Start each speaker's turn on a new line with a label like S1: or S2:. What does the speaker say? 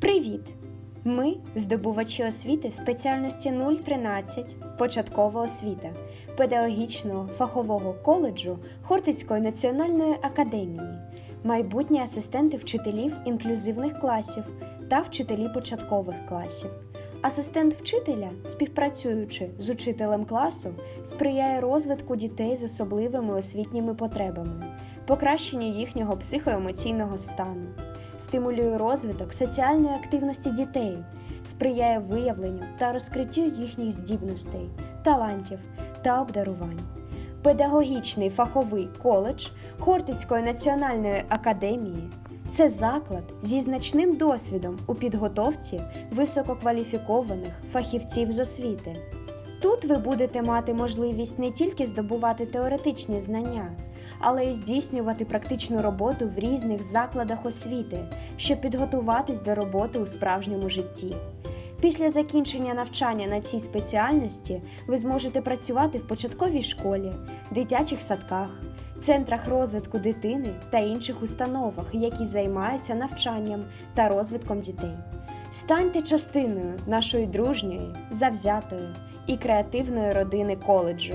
S1: Привіт! Ми здобувачі освіти спеціальності 013 Початкова освіта педагогічного фахового коледжу Хортицької національної академії, майбутні асистенти вчителів інклюзивних класів та вчителі початкових класів. Асистент вчителя, співпрацюючи з учителем класу, сприяє розвитку дітей з особливими освітніми потребами, покращенню їхнього психоемоційного стану стимулює розвиток соціальної активності дітей, сприяє виявленню та розкриттю їхніх здібностей, талантів та обдарувань. Педагогічний фаховий коледж Хортицької національної академії це заклад зі значним досвідом у підготовці висококваліфікованих фахівців з освіти. Тут ви будете мати можливість не тільки здобувати теоретичні знання, але й здійснювати практичну роботу в різних закладах освіти, щоб підготуватись до роботи у справжньому житті. Після закінчення навчання на цій спеціальності ви зможете працювати в початковій школі, дитячих садках, центрах розвитку дитини та інших установах, які займаються навчанням та розвитком дітей. Станьте частиною нашої дружньої, завзятої і креативної родини коледжу.